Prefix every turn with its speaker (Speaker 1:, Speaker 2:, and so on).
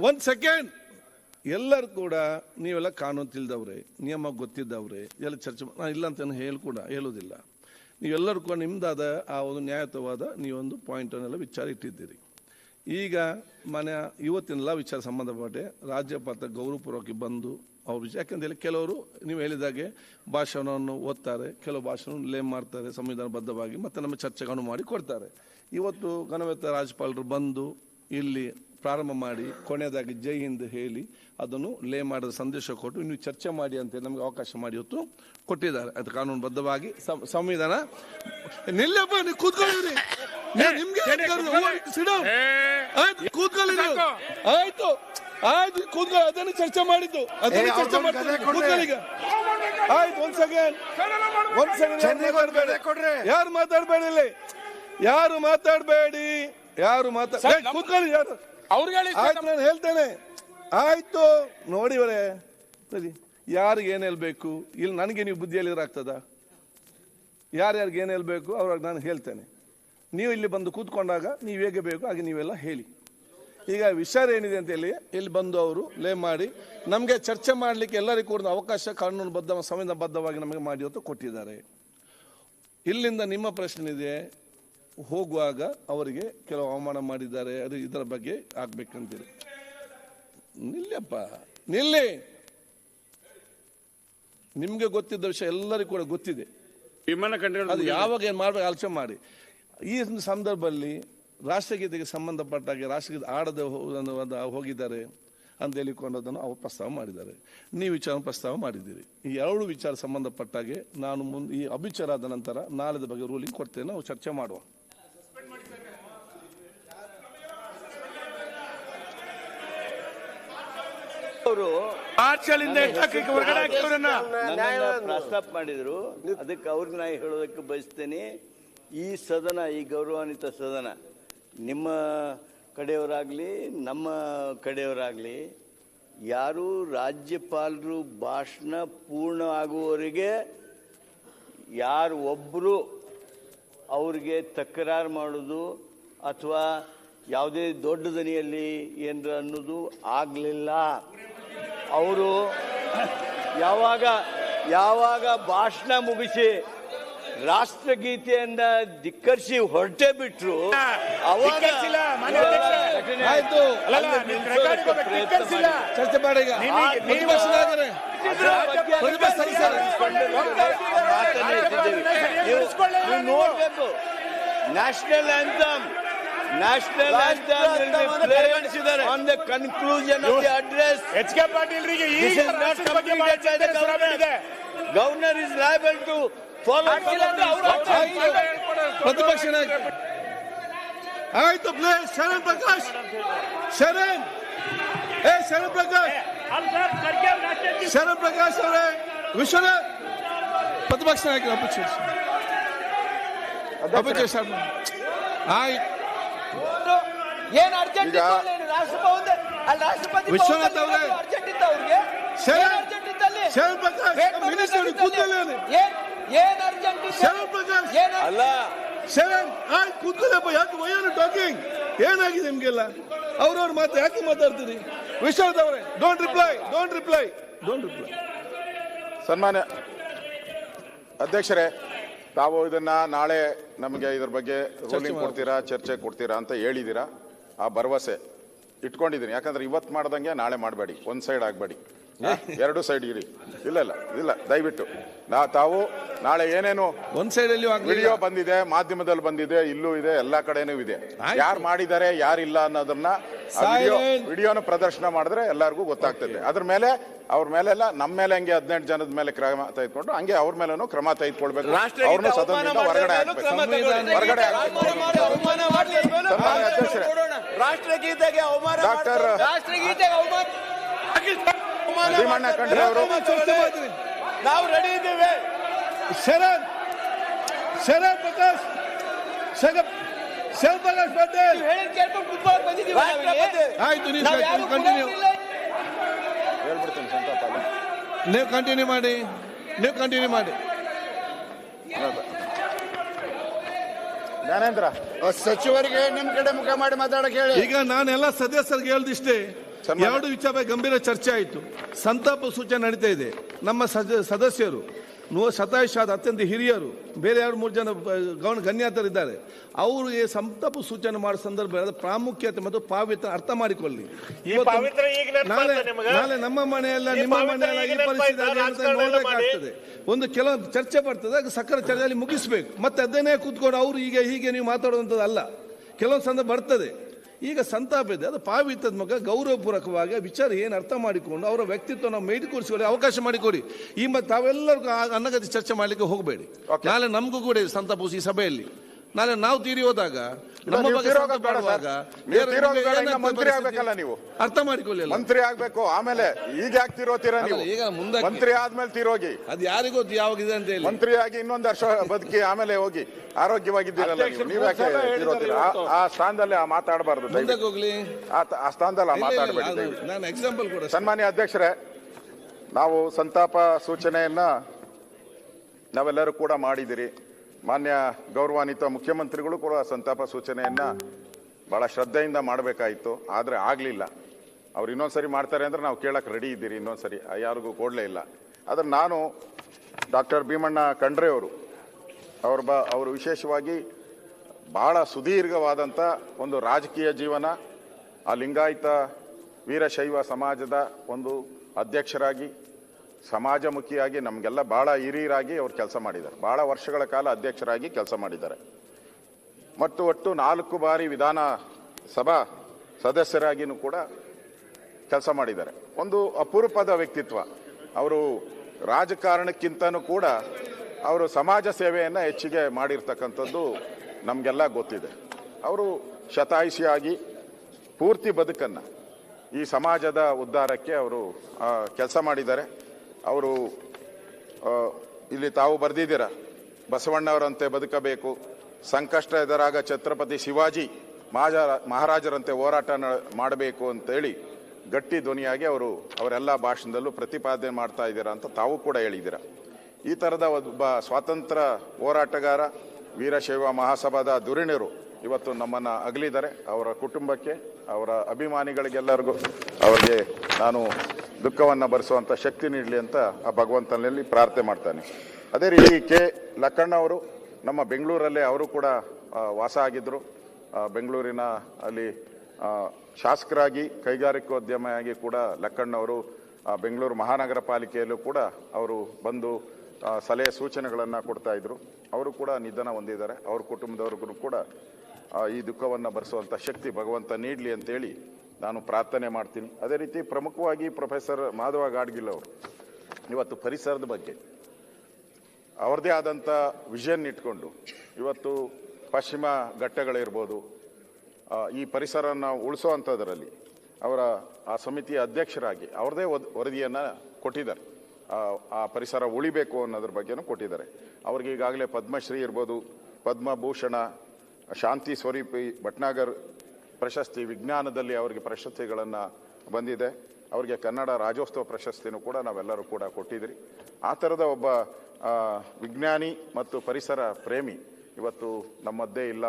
Speaker 1: ಒಂದ್ ಸೆಕೆಂಡ್ ಎಲ್ಲರೂ ಕೂಡ ನೀವೆಲ್ಲ ಕಾನೂನು ತಿಳಿದವ್ರೆ, ನಿಯಮ ಗೊತ್ತಿದ್ದವ್ರೆ, ಎಲ್ಲ ಚರ್ಚೆ ನಾನು ಇಲ್ಲ ಅಂತ ಹೇಳಿ ಕೂಡ ಹೇಳೋದಿಲ್ಲ. ನೀವೆಲ್ಲರೂ ಕೂಡ ನಿಮ್ದಾದ ಆ ಒಂದು ನ್ಯಾಯಯುತವಾದ ನೀವೊಂದು ಪಾಯಿಂಟನ್ನೆಲ್ಲ ವಿಚಾರ ಇಟ್ಟಿದ್ದೀರಿ. ಈಗ ಮನೆ ಇವತ್ತಿನೆಲ್ಲ ವಿಚಾರ ಸಂಬಂಧಪಟ್ಟೆ ರಾಜ್ಯಪಾಲ ಗೌರವಪೂರ್ವಕ ಬಂದು ಅವ್ರ ವಿಚಾರ ಯಾಕಂತೇಳಿ ಕೆಲವರು ನೀವು ಹೇಳಿದಾಗೆ ಭಾಷಣವನ್ನು ಓದ್ತಾರೆ, ಕೆಲವು ಭಾಷಣ ಲೇಮ್ ಮಾಡ್ತಾರೆ, ಸಂವಿಧಾನಬದ್ಧವಾಗಿ ಮತ್ತೆ ನಮ್ಮ ಚರ್ಚೆಗಳನ್ನು ಮಾಡಿ ಕೊಡ್ತಾರೆ. ಇವತ್ತು ಗಣವೇತ ರಾಜ್ಯಪಾಲರು ಬಂದು ಇಲ್ಲಿ ಪ್ರಾರಂಭ ಮಾಡಿ ಕೊನೆಯದಾಗಿ ಜೈ ಹಿಂದ್ ಹೇಳಿ ಅದನ್ನು ಲೇ ಮಾಡಿದ ಸಂದೇಶ ಕೊಟ್ಟು ಇನ್ನು ಚರ್ಚೆ ಮಾಡಿ ಅಂತ ನಮಗೆ ಅವಕಾಶ ಮಾಡಿ ಹೊತ್ತು ಕೊಟ್ಟಿದ್ದಾರೆ. ಅದು ಕಾನೂನುಬದ್ಧವಾಗಿ ಸಂವಿಧಾನ. ನಿಲ್ಲಪ್ಪ ನೀವು ಕೂತ್ಕೊಳ್ಳಿ ನಿಮ್ಗೆ ಕೂತ್ಕೊಳ್ಳಿ. ಆಯ್ತು ಆಯ್ತು ಕೂತ್ಕೊಳ್ಳಿ. ಅದನ್ನು ಚರ್ಚೆ ಮಾಡಿದ್ದು. ಅದನ್ನು ಚರ್ಚೆ
Speaker 2: ಮಾಡ್ತಾರೆ.
Speaker 1: ಮಾಡ್ತೀವಿ
Speaker 2: ಗದೆ ಕೊಡ್ರಿ.
Speaker 1: ಕೂತ್ಕೊಳ್ಳಿ ಈಗ. ಆಯ್ತು ಒಂದ್ ಸೆಕೆಂಡ್ ಒಂದ್ ಸೆಕೆಂಡ್
Speaker 2: ಕೊಡ್ರಿ.
Speaker 1: ಯಾರು ಮಾತಾಡ್ಬೇಡಿ ಇಲ್ಲಿ? ಯಾರು ಮಾತಾಡ್ಬೇಡಿ? ಯಾರು ಮಾತಾಡ ಕೂತ್ಕೊಳ್ಳಿ ಯಾರು ಆಯ್ತು ನಾನು ಹೇಳ್ತೇನೆ. ಆಯ್ತು. ನೋಡಿವರೆ ಸರಿ. ಯಾರಿಗೆ ಏನು ಹೇಳ್ಬೇಕು? ಇಲ್ಲಿ ನನಗೆ ನೀವು ಬುದ್ಧಿ ಹೇಳಿದ್ರಾಗ್ತದ ಯಾರ್ಯಾರಿಗೆ ಏನು ಹೇಳ್ಬೇಕು? ಅವ್ರಾಗ ನಾನು ಹೇಳ್ತೇನೆ. ನೀವು ಇಲ್ಲಿ ಬಂದು ಕೂತ್ಕೊಂಡಾಗ ನೀವು ಹೇಗೆ ಬೇಕು ಹಾಗೆ ನೀವೆಲ್ಲ ಹೇಳಿ. ಈಗ ವಿಚಾರ ಏನಿದೆ ಅಂತ ಹೇಳಿ ಇಲ್ಲಿ ಬಂದು ಅವರು ಲೇ ಮಾಡಿ. ನಮಗೆ ಚರ್ಚೆ ಮಾಡಲಿಕ್ಕೆ ಎಲ್ಲರಿಗೂ ಕೂಡ ಅವಕಾಶ ಕಾನೂನುಬದ್ಧ ಸಂವಿಧಾನಬದ್ಧವಾಗಿ ನಮಗೆ ಮಾಡಿ ಹೊತ್ತು ಕೊಟ್ಟಿದ್ದಾರೆ. ಇಲ್ಲಿಂದ ನಿಮ್ಮ ಪ್ರಶ್ನೆ ಇದೆ ಹೋಗುವಾಗ ಅವರಿಗೆ ಕೆಲವು ಅವಮಾನ ಮಾಡಿದ್ದಾರೆ ಅದು ಇದರ ಬಗ್ಗೆ ಆಗ್ಬೇಕಂತೀರಿ ನಿಲ್ಲಪ್ಪ ನಿಲ್ಲಿ! ನಿಮ್ಗೆ ಗೊತ್ತಿದ್ದ ವಿಷಯ ಎಲ್ಲರಿಗೂ ಕೂಡ ಗೊತ್ತಿದೆ.
Speaker 3: ವಿಮಾನ
Speaker 1: ಅದು ಯಾವಾಗ ಏನು ಮಾಡ್ಬೇಕು ಆಲೋಚನೆ ಮಾಡಿ. ಈ ಸಂದರ್ಭದಲ್ಲಿ ರಾಷ್ಟ್ರಗೀತೆಗೆ ಸಂಬಂಧಪಟ್ಟಾಗೆ ರಾಷ್ಟ್ರಗೀತೆ ಆಡದೆ ಹೋಗಿದ್ದಾರೆ ಅಂತ ಹೇಳಿಕೊಂಡದನ್ನು ಅವರು ಪ್ರಸ್ತಾವ ಮಾಡಿದ್ದಾರೆ. ನೀವು ವಿಚಾರ ಪ್ರಸ್ತಾವ ಮಾಡಿದ್ದೀರಿ. ಈ ಎರಡು ವಿಚಾರ ಸಂಬಂಧಪಟ್ಟಾಗೆ ನಾನು ಮುಂದೆ ಈ ಅಭಿಚಾರ ಆದ ನಂತರ ನಾಳೆದ ಬಗ್ಗೆ ರೂಲಿಂಗ್ ಕೊಡ್ತೇನೆ ನಾವು ಚರ್ಚೆ ಮಾಡುವ.
Speaker 4: ಅವರು
Speaker 3: ಆರ್ಚಲಿಂದ ಹೊರಗಡೆ
Speaker 4: ಪ್ರಸ್ತಾಪ ಮಾಡಿದ್ರು. ಅದಕ್ಕೆ ಅವ್ರಿಗೆ ನಾ ಹೇಳೋದಕ್ಕೆ ಬಯಸ್ತೇನೆ. ಈ ಸದನ ಈ ಗೌರವಾನ್ವಿತ ಸದನ ನಿಮ್ಮ ಕಡೆಯವರಾಗ್ಲಿ ನಮ್ಮ ಕಡೆಯವರಾಗಲಿ ಯಾರು ರಾಜ್ಯಪಾಲರು ಭಾಷಣ ಪೂರ್ಣ ಆಗುವವರೆಗೆ ಯಾರು ಒಬ್ಬರು ಅವ್ರಿಗೆ ತಕರಾರು ಮಾಡೋದು ಅಥವಾ ಯಾವುದೇ ದೊಡ್ಡ ದನಿಯಲ್ಲಿ ಏನರ ಅನ್ನೋದು ಆಗಲಿಲ್ಲ. ಅವರು ಯಾವಾಗ ಯಾವಾಗ ಭಾಷಣ ಮುಗಿಸಿ ರಾಷ್ಟ್ರಗೀತೆಯಿಂದ ಧಿಕ್ಕರಿಸಿ ಹೊರಟೆ ಬಿಟ್ರು ಅವಾಗ.
Speaker 1: ಚರ್ಚೆ ಮಾಡಿ
Speaker 4: ನೋಡ್ಬೇಕು. National anthem national anthem On the conclusion of the address
Speaker 3: H K ಪಾಟೀಲ್ರಿಗೆ ಈ
Speaker 4: This is not
Speaker 3: ರಾಷ್ಟ್ರದ ಬಗ್ಗೆ ಬಹಳ
Speaker 4: completed by the
Speaker 3: ಚಿಂತೆ
Speaker 4: governor.
Speaker 3: ಇದೆ.
Speaker 4: Governor is liable to follow.
Speaker 1: ಆಯ್ತು. ಪ್ರತಿಪಕ್ಷ ನಾಯಕ ಆಯ್ತು ಪ್ಲೇಸ್ ಶರಣ್ ಪ್ರಕಾಶ್ ಶರಣ್ ಏ ಶರಣ್ ಪ್ರಕಾಶ್ ಶರಣ್ ಪ್ರಕಾಶ್ ಅವರೇ ವಿಶ್ವನಾಥ್ ಪ್ರತಿಪಕ್ಷ ನಾಯಕ ಅಪೇಕ್ಷ ಅಪೇಕ್ಷ ಆಯ್ತು
Speaker 5: ಏನ್ ಅರ್ಜೆಂಟ್ ಇತ್ತು ಅಲ್ಲಿ ರಾಷ್ಟ್ರಪತಿ
Speaker 1: ವಿಶ್ವನಾಥ್
Speaker 5: ಅರ್ಜೆಂಟ್ ಇತ್ತು ಅವ್ರಿಗೆ?
Speaker 1: ಶರಣ್.
Speaker 5: ಅರ್ಜೆಂಟ್ ಇತ್ತಲ್ಲಿ?
Speaker 1: ಶರಣ್ ಪ್ರಕಾಶ್
Speaker 5: Wait
Speaker 1: ಮಿನಿಸ್ಟರ್ ಕೂತಲ್ಲೇ
Speaker 5: ಏನ್ ಏನ್ ಅರ್ಜೆಂಟ್ ಇತ್ತು?
Speaker 1: ಶರಣ್ ಪ್ರಕಾಶ್
Speaker 5: ಏನ್ ಅರ್ಜೆಂಟ್
Speaker 4: ಅಲ್ಲ.
Speaker 1: ಶರಣ್ ಆಯ್ತು ಕೂತ್ಕೊಳ್ಳಪ್ಪ ಯಾಕೆ ಟಾಕಿಂಗ್ ಏನಾಗಿದೆ ನಿಮ್ಗೆಲ್ಲ? ಅವ್ರವ್ರ ಮಾತು ಯಾಕೆ ಮಾತಾಡ್ತೀರಿ? ವಿಶ್ವನಾಥ್ ಅವರೇ don't reply don't reply don't reply
Speaker 6: ಸನ್ಮಾನ್ಯ ಅಧ್ಯಕ್ಷರೇ ತಾವು ಇದನ್ನ ನಾಳೆ ನಮಗೆ ಇದ್ರ ಬಗ್ಗೆ ರೂಲಿಂಗ್ ಕೊಡ್ತೀರಾ ಚರ್ಚೆ ಕೊಡ್ತೀರಾ ಅಂತ ಹೇಳಿದ್ದೀರಾ ಆ ಭರವಸೆ. ಇಟ್ಕೊಂಡಿದ್ದೀನಿ. ಯಾಕಂದ್ರೆ ಇವತ್ತು ಮಾಡ್ದಂಗೆ ನಾಳೆ ಮಾಡಬೇಡಿ. ಒಂದ್ ಸೈಡ್ ಆಗಬೇಡಿ. ಎರಡು ಸೈಡ್ ಇರಿ. ಇಲ್ಲ ಇಲ್ಲ ಇಲ್ಲ. ದಯವಿಟ್ಟು. ನಾ ತಾವು ನಾಳೆ ಏನೇನು
Speaker 1: ಒಂದ್ ಸೈಡ್ ಅಲ್ಲಿ
Speaker 6: ವಿಡಿಯೋ ಬಂದಿದೆ ಮಾಧ್ಯಮದಲ್ಲಿ ಬಂದಿದೆ ಇಲ್ಲೂ ಇದೆ ಎಲ್ಲಾ ಕಡೆನೂ ಇದೆ. ಯಾರು ಮಾಡಿದ್ದಾರೆ ಯಾರಿಲ್ಲ ಅನ್ನೋದನ್ನ. ವಿಡಿಯೋನ ಪ್ರದರ್ಶನ ಮಾಡಿದ್ರೆ ಎಲ್ಲರಿಗೂ ಗೊತ್ತಾಗ್ತದೆ. ಅದ್ರ ಮೇಲೆ ಅವ್ರ ಮೇಲೆಲ್ಲ ನಮ್ಮ ಮೇಲೆ ಹಂಗೆ ಹದಿನೆಂಟು ಜನದ ಮೇಲೆ ಕ್ರಮ ತೆಗೆದುಕೊಂಡು ಹಂಗೆ ಅವ್ರ ಮೇಲೂ ಕ್ರಮ ತೆಗೆದುಕೊಳ್ಬೇಕು. ಅವ್ರನ್ನ ಸದನದಿಂದ ಹೊರಗಡೆ. ಹೊರಗಡೆ ಅಧ್ಯಕ್ಷರೇ.
Speaker 4: ರಾಷ್ಟ್ರಗೀತೆಗೆ ಅವಮಾನ
Speaker 6: ಡಾಕ್ಟರ್
Speaker 5: ರಾಷ್ಟ್ರಗೀತೆಗೆ ಅವಮಾನ
Speaker 6: ಭೀಮಣ್ಣ ಖಂಡ್ರೆ ಅವರು.
Speaker 4: ನಾವು ರೆಡಿ ಇದ್ದೇವೆ.
Speaker 1: ಶರಣ್ ಶರಣ್ ಪ್ರಕಾಶ್ ಶರಣ್ ಶರಣ್ ಪ್ರಕಾಶ್ ಪಟೇಲ್
Speaker 5: ಹೇಳಿದ್ ಕೇಳ್ಕೊಂಡು ಕುತ್ಕೊಳ್ಳೋಕೆ ಬಂದಿದ್ದೀವಿ.
Speaker 1: ಆಯ್ತು ನೀವು ಕಂಟಿನ್ಯೂ.
Speaker 6: ಹೇಳ್ಬಿಡ್ತೀನಿ ಸಂತಾಪ.
Speaker 1: ನೀವು ಕಂಟಿನ್ಯೂ ಮಾಡಿ ನೀವು ಕಂಟಿನ್ಯೂ ಮಾಡಿ.
Speaker 6: ಜ್ಞಾನೇಂದ್ರ.
Speaker 2: ಸಚಿವರಿಗೆ ನಿಮ್ ಕಡೆ ಮುಖ ಮಾಡಿ ಮಾತಾಡಕ್ಕೆ ಹೇಳಿ.
Speaker 1: ಈಗ ನಾನೆಲ್ಲ ಸದಸ್ಯರಿಗೆ ಹೇಳ್ದಿಷ್ಟೇ ಎರಡು ವಿಚಾರ ಗಂಭೀರ ಚರ್ಚೆ ಆಯಿತು. ಸಂತಾಪ ಸೂಚನೆ ನಡೀತಾ ಇದೆ. ನಮ್ಮ ಸದ- ಸದಸ್ಯರು ನೂ ಶತಾಯುಷಾದ ಅತ್ಯಂತ ಹಿರಿಯರು ಬೇರೆ ಎರಡು ಮೂರು ಜನ ಗೌಣ ಗಣ್ಯಾತರಿದ್ದಾರೆ ಅವರಿಗೆ ಸಂತಪ ಸೂಚನೆ ಮಾಡೋ ಸಂದರ್ಭ ಪ್ರಾಮುಖ್ಯತೆ ಮತ್ತು ಪಾವಿತ್ರ ಅರ್ಥ ಮಾಡಿಕೊಳ್ಳಿ. ನಾಳೆ ನಾಳೆ ನಮ್ಮ ಮನೆಯಲ್ಲ ನಿಮ್ಮ ಮನೆಯಲ್ಲ ಈ? ಪರಿಸ್ಥಿತಿ
Speaker 3: ರಾಜಕಾರಣ
Speaker 1: ಒಂದು ಕೆಲವು ಚರ್ಚೆ ಬರ್ತದೆ ಅದಕ್ಕೆ ಸಕ್ಕರೆ ಚರ್ಚೆಯಲ್ಲಿ ಮುಗಿಸ್ಬೇಕು. ಮತ್ತೆ ಅದನ್ನೇ ಕೂತ್ಕೊಂಡು ಅವರು ಈಗ ಹೀಗೆ ನೀವು ಮಾತಾಡುವಂಥದ್ದು ಅಲ್ಲ ಕೆಲವೊಂದು ಸಂದರ್ಭ ಬರ್ತದೆ. ಈಗ ಸಂತಾಪ ಇದೆ. ಅದು ಪಾವಿತ್ರದ ಮಗ ಗೌರವಪೂರ್ವಕವಾಗಿ ವಿಚಾರ ಏನು ಅರ್ಥ ಮಾಡಿಕೊಂಡು ಅವರ ವ್ಯಕ್ತಿತ್ವ ನಾವು ಮೇಡಿಕೊಡಿಸಿಕೊಳ್ಳಿ ಅವಕಾಶ ಮಾಡಿಕೊಡಿ. ಈ ಮತ್ತೆ ತಾವೆಲ್ಲರಿಗೂ ಅನ್ನಗತಿ ಚರ್ಚೆ ಮಾಡಲಿಕ್ಕೆ ಹೋಗಬೇಡಿ. ನಾಳೆ ನಮಗೂ ಕೂಡ ಸಂತಾಪ ಈ ಸಭೆಯಲ್ಲಿ. ನಾಳೆ ನಾವು ತೀರಿ ಹೋದಾಗ
Speaker 6: ಮಂತ್ರಿ ಆಗ್ಬೇಕಲ್ಲ ನೀವು.
Speaker 1: ಅರ್ಥ ಮಾಡಿಕೊಳ್ಳಿ.
Speaker 6: ಮಂತ್ರಿ ಆಗ್ಬೇಕು ಆಮೇಲೆ ಈಗ ಯಾಕೆ ತಿರ ನೀವು?
Speaker 1: ಈಗ ಮುಂದೆ
Speaker 6: ಮಂತ್ರಿ ಆದ್ಮೇಲೆ ತೀರೋಗಿ
Speaker 1: ಅದು ಯಾರಿಗೂ ಯಾವಾಗಿದೆ ಅಂತ ಹೇಳಿ.
Speaker 6: ಮಂತ್ರಿ ಆಗಿ ಇನ್ನೊಂದು ವರ್ಷ ಬದುಕಿ ಆಮೇಲೆ ಹೋಗಿ. ಆರೋಗ್ಯವಾಗಿದ್ದೀರಲ್ಲ ನೀವು. ಯಾಕೆ ಆ- ಆ ಸ್ಥಾನದಲ್ಲಿ ಆ ಮಾತಾಡಬಾರ್ದು
Speaker 1: ಮುಂದಕ್ಕೆ ಹೋಗ್ಲಿ.
Speaker 6: ಆ ಆ ಸ್ಥಾನದಲ್ಲಿ ಆ ಮಾತಾಡಬೇಡಿ.
Speaker 1: ನಾನು ಎಕ್ಸಾಂಪಲ್ ಕೂಡ
Speaker 6: ಸನ್ಮಾನ್ಯ ಅಧ್ಯಕ್ಷರೇ ನಾವು ಸಂತಾಪ ಸೂಚನೆಯನ್ನ ನಾವೆಲ್ಲರೂ ಕೂಡ ಮಾಡಿದಿರಿ ಮಾನ್ಯ ಗೌರವಾನ್ವಿತ ಮುಖ್ಯಮಂತ್ರಿಗಳು ಕೂಡ ಸಂತಾಪ ಸೂಚನೆಯನ್ನ ಬಹಳ ಶ್ರದ್ಧೆಯಿಂದ ಮಾಡಬೇಕಾಯಿತು. ಆದರೆ ಆಗಲಿಲ್ಲ. ಅವ್ರು ಇನ್ನೊಂದ್ಸರಿ ಮಾಡ್ತಾರೆ ಅಂದ್ರೆ ನಾವು ಕೇಳಕ್ಕೆ ರೆಡಿ ಇದ್ದೀರಿ ಇನ್ನೊಂದ್ಸರಿ. ಯಾರಿಗೂ ಕೊಡಲೇ ಇಲ್ಲ. ಆದರೆ ನಾನು ಡಾಕ್ಟರ್ ಭೀಮಣ್ಣ ಖಂಡ್ರೆ ಅವರು, ಅವ್ರ ಬ, ಅವರು ವಿಶೇಷವಾಗಿ ಬಹಳ ಸುದೀರ್ಘವಾದಂಥ ಒಂದು ರಾಜಕೀಯ ಜೀವನ, ಆ ಲಿಂಗಾಯತ ವೀರಶೈವ ಸಮಾಜದ ಒಂದು ಅಧ್ಯಕ್ಷರಾಗಿ ಸಮಾಜಮುಖಿಯಾಗಿ ನಮಗೆಲ್ಲ ಭಾಳ ಹಿರಿಯರಾಗಿ ಅವರು ಕೆಲಸ ಮಾಡಿದ್ದಾರೆ. ಭಾಳ ವರ್ಷಗಳ ಕಾಲ ಅಧ್ಯಕ್ಷರಾಗಿ ಕೆಲಸ ಮಾಡಿದ್ದಾರೆ. ಮತ್ತು ಒಟ್ಟು ನಾಲ್ಕು ಬಾರಿ ವಿಧಾನ ಸಭಾ ಸದಸ್ಯರಾಗಿನೂ ಕೂಡ ಕೆಲಸ ಮಾಡಿದ್ದಾರೆ. ಒಂದು ಅಪರೂಪದ ವ್ಯಕ್ತಿತ್ವ. ಅವರು ರಾಜಕಾರಣಕ್ಕಿಂತನೂ ಕೂಡ ಅವರು ಸಮಾಜ ಸೇವೆಯನ್ನು ಹೆಚ್ಚಿಗೆ ಮಾಡಿರ್ತಕ್ಕಂಥದ್ದು ನಮಗೆಲ್ಲ ಗೊತ್ತಿದೆ. ಅವರು ಶತಾಯುಷಿಯಾಗಿ ಪೂರ್ತಿ ಬದುಕನ್ನು ಈ ಸಮಾಜದ ಉದ್ಧಾರಕ್ಕೆ ಅವರು ಕೆಲಸ ಮಾಡಿದ್ದಾರೆ. ಅವರು ಇಲ್ಲಿ ತಾವು ಬರೆದಿದ್ದೀರ? ಬಸವಣ್ಣವರಂತೆ ಬದುಕಬೇಕು. ಸಂಕಷ್ಟ ಎದುರಾಗ ಛತ್ರಪತಿ ಶಿವಾಜಿ ಮಹಾಜ ಮಹಾರಾಜರಂತೆ ಹೋರಾಟ ಮಾಡಬೇಕು ಅಂತೇಳಿ ಗಟ್ಟಿ ಧ್ವನಿಯಾಗಿ ಅವರು ಅವರೆಲ್ಲ ಭಾಷಣದಲ್ಲೂ ಪ್ರತಿಪಾದನೆ ಮಾಡ್ತಾ ಇದ್ದೀರಾ ಅಂತ ತಾವು ಕೂಡ ಹೇಳಿದ್ದೀರ. ಈ ಥರದ ಒಬ್ಬ ಸ್ವಾತಂತ್ರ್ಯ ಹೋರಾಟಗಾರ, ವೀರಶೈವ ಮಹಾಸಭಾದ ಧುರೀಣರು ಇವತ್ತು ನಮ್ಮನ್ನು ಅಗಲಿದ್ದಾರೆ. ಅವರ ಕುಟುಂಬಕ್ಕೆ, ಅವರ ಅಭಿಮಾನಿಗಳಿಗೆಲ್ಲರಿಗೂ ಅವರಿಗೆ ನಾನು ದುಃಖವನ್ನು ಭರಿಸುವಂಥ ಶಕ್ತಿ ನೀಡಲಿ ಅಂತ ಆ ಭಗವಂತನಲ್ಲಿ ಪ್ರಾರ್ಥನೆ ಮಾಡ್ತಾನೆ. ಅದೇ ರೀತಿ ಕೆ ಲಕ್ಕಣ್ಣ ಅವರು ನಮ್ಮ ಬೆಂಗಳೂರಲ್ಲೇ ಅವರು ಕೂಡ ವಾಸ ಆಗಿದ್ದರು ಬೆಂಗಳೂರಿನ ಅಲ್ಲಿ ಶಾಸಕರಾಗಿ, ಕೈಗಾರಿಕೋದ್ಯಮಿಯಾಗಿ ಕೂಡ ಲಕ್ಕಣ್ಣವರು ಬೆಂಗಳೂರು ಮಹಾನಗರ ಪಾಲಿಕೆಯಲ್ಲೂ ಕೂಡ ಅವರು ಬಂದು ಸಲಹೆ ಸೂಚನೆಗಳನ್ನು ಕೊಡ್ತಾ ಇದ್ರು. ಅವರು ಕೂಡ ನಿಧನ ಹೊಂದಿದ್ದಾರೆ. ಅವ್ರ ಕುಟುಂಬದವ್ರಿಗೂ ಕೂಡ ಈ ದುಃಖವನ್ನು ಭರಿಸುವಂಥ ಶಕ್ತಿ ಭಗವಂತ ನೀಡಲಿ ಅಂತೇಳಿ ನಾನು ಪ್ರಾರ್ಥನೆ ಮಾಡ್ತೀನಿ. ಅದೇ ರೀತಿ ಪ್ರಮುಖವಾಗಿ ಪ್ರೊಫೆಸರ್ ಮಾಧವ ಗಾಡ್ಗಿಲ್ ಅವರು ಇವತ್ತು ಪರಿಸರದ ಬಗ್ಗೆ. ಅವ್ರದ್ದೇ ಆದಂಥ ವಿಷನ್ ಇಟ್ಕೊಂಡು ಇವತ್ತು ಪಶ್ಚಿಮ ಘಟ್ಟಗಳಿರ್ಬೋದು ಈ ಪರಿಸರನ ಉಳಿಸೋವಂಥದ್ರಲ್ಲಿ ಅವರ ಆ ಸಮಿತಿಯ ಅಧ್ಯಕ್ಷರಾಗಿ ಅವ್ರದೇ ಒದ್- ವರದಿಯನ್ನು ಕೊಟ್ಟಿದ್ದಾರೆ. ಆ ಪರಿಸರ ಉಳಿಬೇಕು ಅನ್ನೋದ್ರ ಬಗ್ಗೆನೂ ಕೊಟ್ಟಿದ್ದಾರೆ. ಅವ್ರಿಗೆ ಈಗಾಗಲೇ ಪದ್ಮಶ್ರೀ ಇರ್ಬೋದು, ಪದ್ಮಭೂಷಣ, ಶಾಂತಿ ಸ್ವರೂಪಿ, ಭಟ್ನಾಗರ್ ಪ್ರಶಸ್ತಿ ವಿಜ್ಞಾನದಲ್ಲಿ ಅವರಿಗೆ ಪ್ರಶಸ್ತಿಗಳನ್ನು ಬಂದಿದೆ. ಅವರಿಗೆ ಕನ್ನಡ ರಾಜ್ಯೋತ್ಸವ ಪ್ರಶಸ್ತಿನೂ ಕೂಡ ನಾವೆಲ್ಲರೂ ಕೂಡ ಕೊಟ್ಟಿದ್ರಿ. ಆ ಥರದ ಒಬ್ಬ ವಿಜ್ಞಾನಿ ಮತ್ತು ಪರಿಸರ ಪ್ರೇಮಿ ಇವತ್ತು ನಮ್ಮದ್ದೇ ಇಲ್ಲ